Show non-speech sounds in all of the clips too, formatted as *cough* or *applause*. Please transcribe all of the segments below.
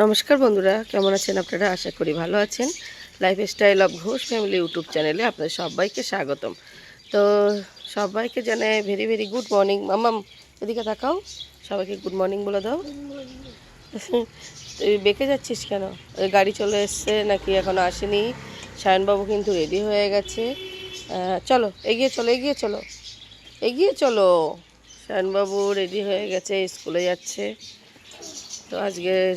নমস্কার বন্ধুরা, কেমন আছেন আপনারা? আশা করি ভালো আছেন। Lifestyle of Ghosh family YouTube চ্যানেলে আপনাদের সবাইকে স্বাগতম। তো সবাইকে জানাই ভেরি ভেরি গুড মর্নিং মামাম, এদিকে তাকাও। সবাইকে গুড মর্নিং বলে দাও। তুই বেঁকে যাচ্ছিস কেন? ওই গাড়ি চলে এসছে, নাকি এখনও আসেনি? সায়নবাবু কিন্তু রেডি হয়ে গেছে। চলো, এগিয়ে চলো এগিয়ে চলো। এগিয়ে চলো। সায়নবাবু রেডি হয়ে গেছে, স্কুলে যাচ্ছে। তো আজকের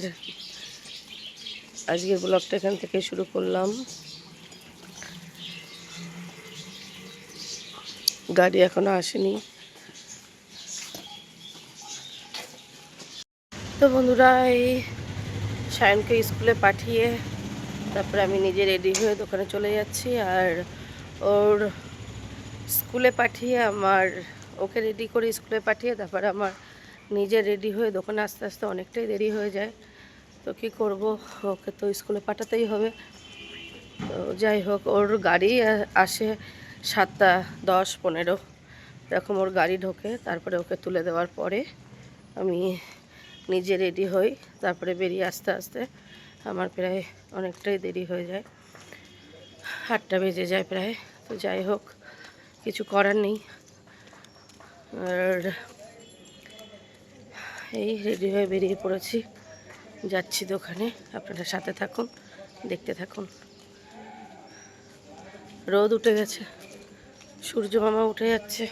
আজকের ব্লগটা এখান থেকে শুরু করলাম। গাড়ি এখনও আসেনি। তো বন্ধুরা, এই সায়নকে স্কুলে পাঠিয়ে তারপরে আমি নিজে রেডি হয়ে দোকানে চলে যাচ্ছি আর ওর স্কুলে পাঠিয়ে আমার, ওকে রেডি করে স্কুলে পাঠিয়ে তারপরে আমার নিজে রেডি হয়ে দোকানে আস্তে আস্তে অনেকটাই দেরি হয়ে যায়। তো কি করব? ওকে তো স্কুলে পাঠাতেই হবে। তো যাই হোক, ওর গাড়ি আসে সাতটা দশ পনেরো। এরকম ওর গাড়ি ঢোকে, তারপরে ওকে তুলে দেওয়ার পরে আমি নিজে রেডি হই। তারপরে বেরিয়ে আস্তে আস্তে আমার প্রায় অনেকটাই দেরি হয়ে যায়। আটটা বেজে যায় প্রায়। তো যাই হোক, কিছু করার নেই। আর এই রেডি হয়ে বেরিয়ে পড়েছি। যাচ্ছি দোকানে আপনারা সাথে থাকুন দেখতে থাকুন। রোদ উঠে গেছে সূর্য মামা উঠে যাচ্ছে।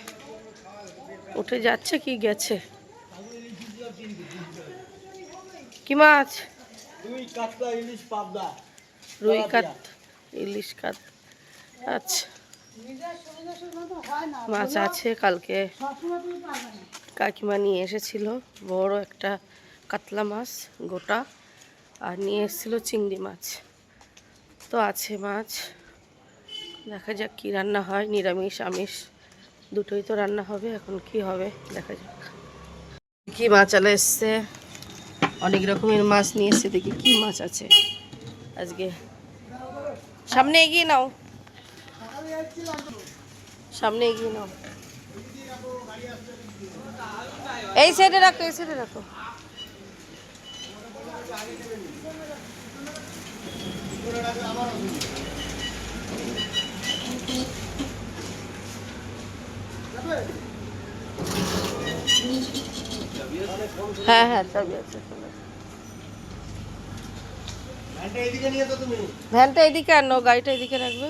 উঠে যাচ্ছে কি গেছে? কি মাছ? দুই কাতলা ইলিশ পাবদা। রুই কাত ইলিশ কাত। আচ্ছা। মাছ আছে কালকে কাকিমা নিয়ে এসেছিল বড় একটা কাতলা মাছ গোটা আর নিয়ে এসেছিল চিংড়ি মাছ। তো আছে মাছ। দেখা যাক কি রান্না হয়। নিরামিষ, আমিষ, দুটোই তো রান্না হবে। এখন কি হবে? দেখা যাক। কি মাছ আলা এসছে? অনেক রকমের মাছ নিয়ে এসছে। দেখি কি মাছ আছে। আজকে সামনে এগিয়ে নাও। সামনে এগিয়ে নাও। এই সাইডে রাখো, এই সাইডে রাখো। হ্যাঁ হ্যাঁ চাবি আছে ভ্যানটা এদিকে নিয়ে তো তুমি। ভ্যানটা এদিকে আনো গাড়িটা এদিকে রাখবে।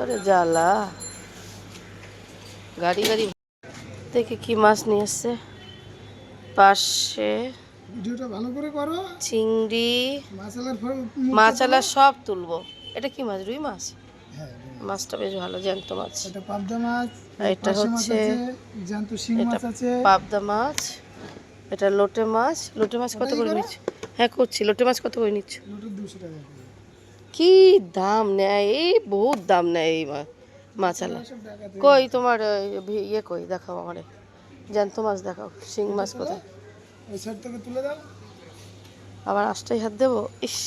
আরে জ্বালা। গাড়ি গাড়ি দেখে কি মাছ নিয়ে এসছে? পাশে ভিডিওটা ভালো করে করো। চিংড়ি মাসালার ফল মাছালা সব তুলবো। এটা কি মাছ রুই মাছ? হ্যাঁ মাছটা বেশ ভালো জ্যান্ত মাছ। এটা পাবদা মাছ এটা হচ্ছে জ্যান্ত শিং মাছ আছে। পাবদা মাছ এটা লোটে মাছ। লোটে মাছ কত করে নিচ্ছ? হ্যাঁ করছি। লোটে মাছ কত করে নিচ্ছ? দুটো দুশো টাকা করে। কি দাম নেয়? এই বহুত দাম নেয় এই মাছালা। কই তোমার ইয়ে কই? দেখাও আমারে। জ্যান্ত মাছ দেখাও শিং মাছ কোথায়? তুলে দাও। আবার আষ্টাই হাত দেবো? ইস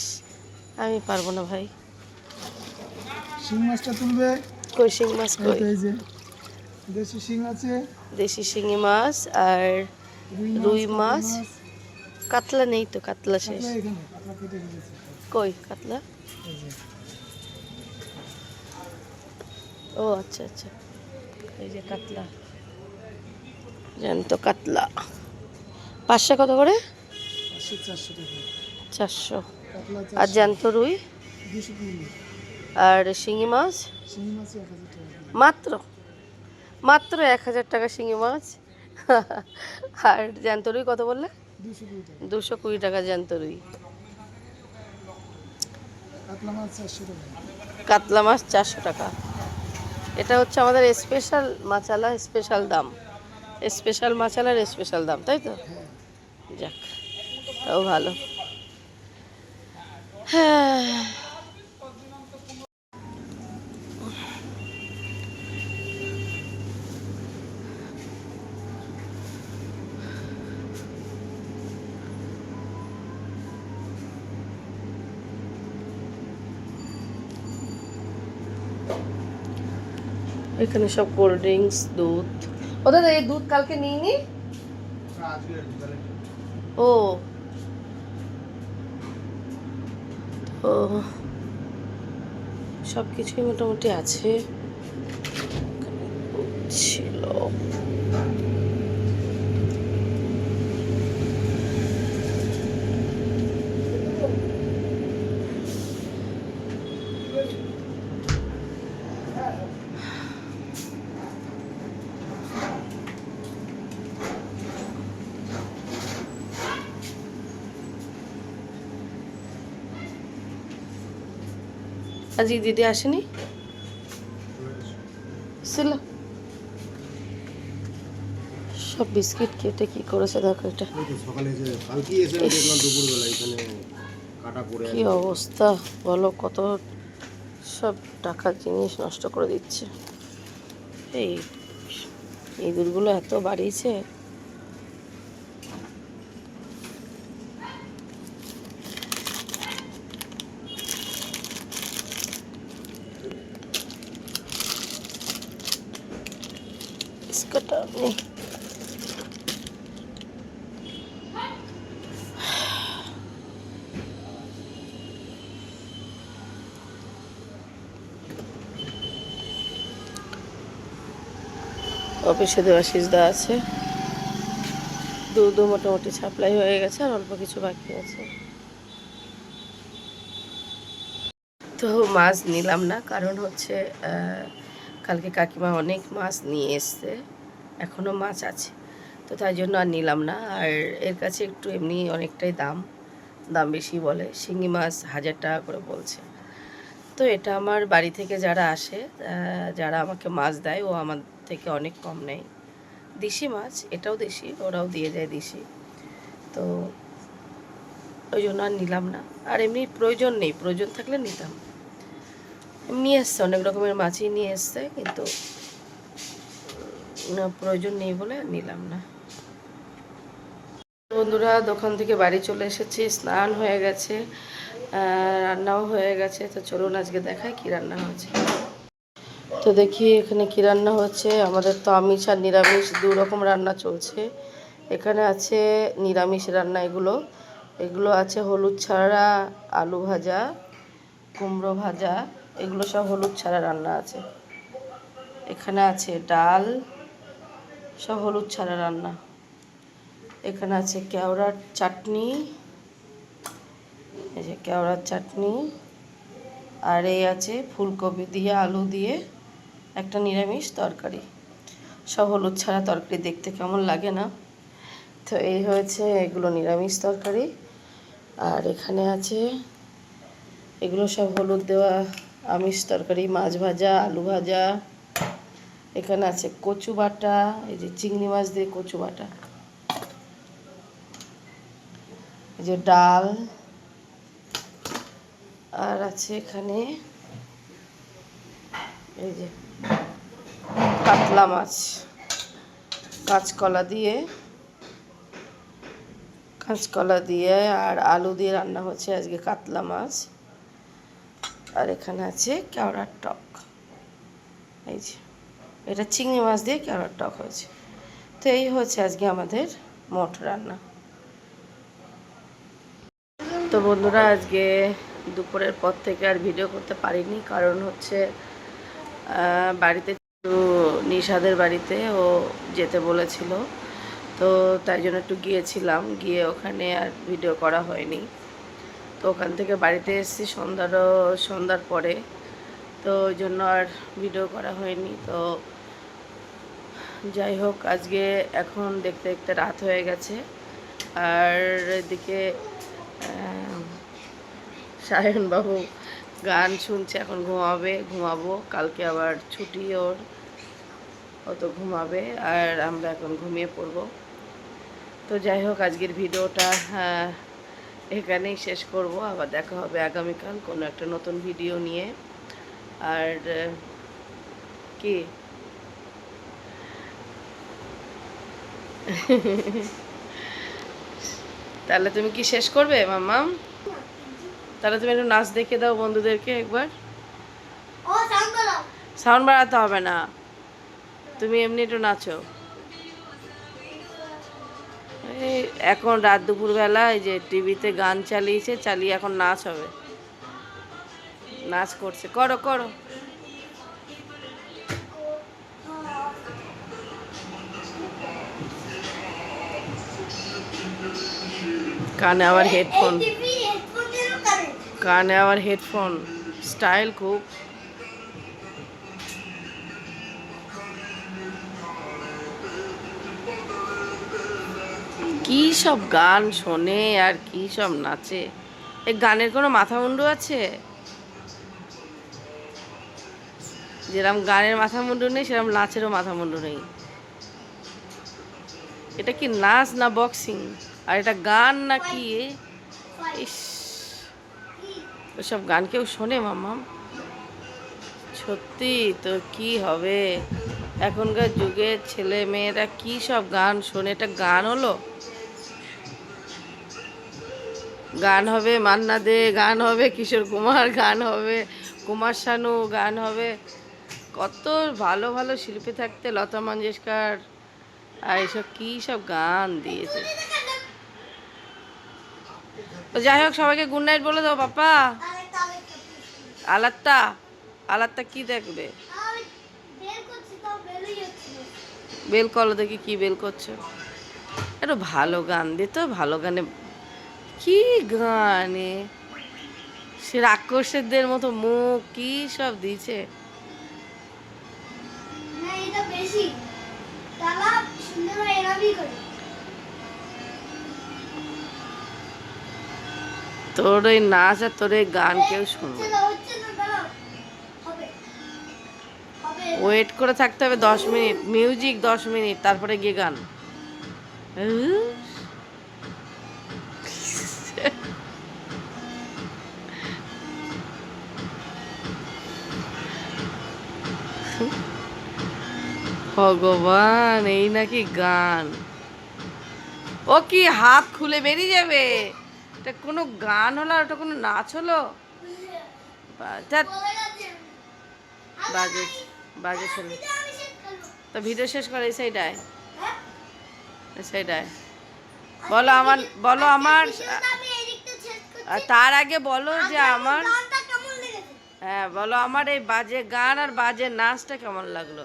আমি পারব না ভাই। শিং মাছটা তুলবে। কই শিং মাছ কই? তো এই যে দেশি শিং আছে। দেশি শিঙি মাছ আর রুই মাছ কাতলা নেই তো কাতলা শেষ। কই কাতলা? ও আচ্ছা আচ্ছা। এই যে কাতলা। জ্যান্ত কাতলা। পাঁচশো কত করে? চারশো আর জ্যান্ত রুই? আর শিঙি মাছ? মাত্র? মাত্র এক হাজার টাকা শিঙি মাছ? *laughs* আর জ্যান্ত রুই কত বললে? দুশো কুড়ি টাকা জ্যান্ত রুই। কাতলা মাছ চারশো টাকা। এটা হচ্ছে আমাদের স্পেশাল মাছালা স্পেশাল দাম। স্পেশাল মাছালার স্পেশাল দাম, তাই তো? যাক, তাও ভালো। হ্যাঁ। এখানে সব কোল্ড ড্রিঙ্কস দুধ। ও দাদা, এই দুধ কালকে নিইনি? ও। তো সব কিছুই মোটামুটি আছে। ছিল। আজকে দিদি আসেনি? ছিল সব বিস্কিট কেটে কি করেছে দেখো এটা। কি অবস্থা বলো কত সব টাকার জিনিস নষ্ট করে দিচ্ছে। এই ইঁদুরগুলো এত বাড়িয়েছে। নেই অফিসে দেওয়া সিজদা আছে। দুধও মোটামুটি সাপ্লাই হয়ে গেছে আর অল্প কিছু বাকি আছে। তো মাছ নিলাম না, কারণ হচ্ছে কালকে কাকিমা অনেক মাছ নিয়ে এসছে। এখনও মাছ আছে। তো তাই জন্য আর নিলাম না। আর এর কাছে একটু এমনি অনেকটাই দাম দাম বেশি বলে। শিঙি মাছ হাজার টাকা করে বলছে। তো এটা আমার বাড়ি থেকে যারা আসে যারা আমাকে মাছ দেয়, ও আমার থেকে অনেক কম নেয়। দেশি মাছ, এটাও দেশি, ওরাও দিয়ে যায় দেশি। তো ওই জন্য আর নিলাম না। আর এমনি প্রয়োজন নেই, প্রয়োজন থাকলে নিতাম। নিয়ে এসছে, অনেক রকমের মাছই নিয়ে এসছে, কিন্তু প্রয়োজন নেই বলে নিলাম না। বন্ধুরা, দোকান থেকে বাড়ি চলে এসেছি, স্নান হয়ে গেছে রান্নাও হয়ে গেছে। তো চলুন আজকে দেখাই কি রান্না হয়েছে। তো দেখি এখানে কি রান্না হচ্ছে। আমাদের তো আমিষ আর নিরামিষ দু রকম রান্না চলছে। এখানে আছে নিরামিষ রান্না এগুলো। এগুলো আছে হলুদ ছাড়া আলু ভাজা, কুমড়ো ভাজা, এগুলো সব হলুদ ছাড়া রান্না আছে। এখানে আছে ডাল সব হলুদ ছাড়া রান্না। এখানে আছে কেওড়ার চাটনি, এই যে কেওড়ার চাটনি, আর এই আছে ফুলকপি দিয়ে, আলু দিয়ে একটা নিরামিষ তরকারি। সব হলুদ ছাড়া তরকারি দেখতে কেমন লাগে না? তো এই হয়েছে এগুলো নিরামিষ তরকারি। আর এখানে আছে, এগুলো সব হলুদ দেওয়া আমিষ তরকারি, মাছ ভাজা, আলু ভাজা এখানে আছে কচু বাটা, এই যে চিংড়ি মাছ দিয়ে কচু বাটা। এই যে ডাল। আর আছে এখানে এই যে কাতলা মাছ। কাঁচকলা দিয়ে কাঁচকলা দিয়ে আর আলু দিয়ে রান্না হচ্ছে আজকে কাতলা মাছ। আর এখানে আছে কেওড়ার টক। এই যে এটা চিংড়ি মাছ দিয়ে কেওড়ার টক হয়েছে। তো এই হচ্ছে আজকে আমাদের মোট রান্না। তো বন্ধুরা, আজকে দুপুরের পর থেকে আর ভিডিও করতে পারিনি, কারণ হচ্ছে বাড়িতে নিশাদের বাড়িতে ও যেতে বলেছিল। তো তাই জন্য একটু গিয়েছিলাম, গিয়ে ওখানে আর ভিডিও করা হয়নি। তো ওখান থেকে বাড়িতে এসেছি সন্ধ্যারও, সন্ধ্যার পরে। তো ওই জন্য আর ভিডিও করা হয়নি। তো যাই হোক, আজকে এখন দেখতে দেখতে রাত হয়ে গেছে। আর এদিকে সায়নবাবু গান শুনছে, এখন ঘুমাবে, ঘুমাবো। কালকে আবার ছুটি ওর, ও তো ঘুমাবে, আর আমরা এখন ঘুমিয়ে পড়ব। তো যাই হোক, আজকের ভিডিওটা এখানেই শেষ করব। আবার দেখা হবে আগামীকাল কোনো একটা নতুন ভিডিও নিয়ে। আর কি? *laughs* তাহলে তুমি কি শেষ করবে মাম্মাম? তাহলে তুমি একটু নাচ দেখে দাও বন্ধুদেরকে একবার। সাউন্ড সাউন্ড বাড়াতে হবে না। তুমি এমনি একটু নাচো। এই এখন রাত দুপুরবেলা এই যে টিভিতে গান চালিয়েছে চালিয়ে এখন নাচ হবে। নাচ করছে। করো করো। কানে আবার হেডফোন কানে আবার হেডফোন স্টাইল খুব। কি সব গান শোনে আর কি সব নাচে। এই গানের কোনো মাথা মুন্ডু আছে? যেরকম গানের মাথা মুন্ডু নেই সেরকম নাচেরও মাথা মুন্ডু নেই। এটা কি নাচ না বক্সিং আর এটা গান না কি ইস। ওসব গান কেউ শোনে মামাম? সত্যি তো কি হবে? এখনকার যুগের ছেলে মেয়েরা কি সব গান শোনে? এটা গান হলো? গান হবে মান্না দে, গান হবে কিশোর কুমার, গান হবে কুমার শানু, গান হবে কত ভালো ভালো শিল্পী থাকতে লতা মঙ্গেশকর। আর এইসব কী সব গান দিয়েছে? তো যাই হোক, সবাইকে গুড নাইট বলে দাও তাহলে আলাত্তা আলাত্তা কি দেখবে। বেল করো দেখি কি বেল করছ। একটু ভালো গান দে তো, ভালো গানে কি গানে? সে রাক্ষসের মতো মুখ কি সব দিছে না, এটা বেশি। সুন্দর এরাবি করে। তোর ওই নাচ আর তোর এই গান কেউ শুনবে ওয়েট করে থাকতে হবে দশ মিনিট। মিউজিক দশ মিনিট, তারপরে গিয়ে গান। ভগবান, এই নাকি গান। ও কি হাত খুলে বেরিয়ে যাবে? এটা কোনো গান হলো আর ওটা কোনো নাচ হলো? বাজে। বাজে ছেলে। তো ভিডিও শেষ করে এই সাইডায় এই সাইডায় বলো আমার বলো আমার তার আগে বলো যে আমার হ্যাঁ বলো আমার এই বাজে গান আর বাজে নাচটা কেমন লাগল?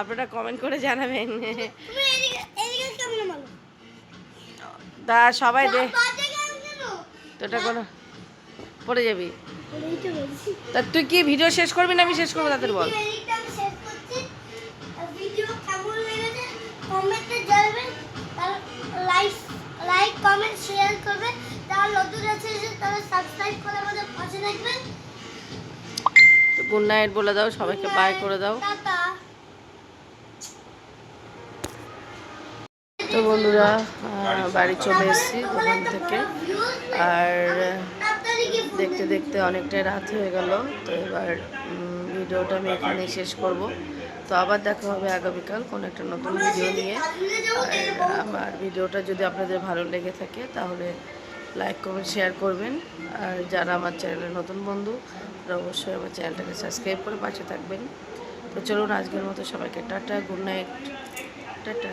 আপনারা কমেন্ট করে জানাবেন। তা সবাই দে বাজে গান কেন তো এটা কোনো পড়ে যাবি। তো তুই কি ভিডিও শেষ করবি না আমি শেষ করব তাদের বল। লাইক কমেন্ট শেয়ার তার নতুন আছে যে তারা সাবস্ক্রাইব করে আমাদের পাশে থাকবেন তো গুড নাইট বলে দাও সবাইকে বাই করে দাও। তো বন্ধুরা বাড়ি চলে এসেছি। দোকান থেকে আর দেখতে দেখতে অনেকটাই রাত হয়ে গেল, তো এবার ভিডিওটা আমি এখানেই শেষ করব। তো আবার দেখা হবে আগামীকাল কোনো একটা নতুন ভিডিও নিয়ে। আর আমার ভিডিওটা যদি আপনাদের ভালো লেগে থাকে, তাহলে লাইক, কমেন্ট, শেয়ার করবেন। আর যারা আমার চ্যানেলের নতুন বন্ধু, তারা অবশ্যই আমার চ্যানেলটাকে সাবস্ক্রাইব করে পাশে থাকবেন। তো চলুন আজকের মতো সবাইকে টাটা, গুড নাইট। টাটা।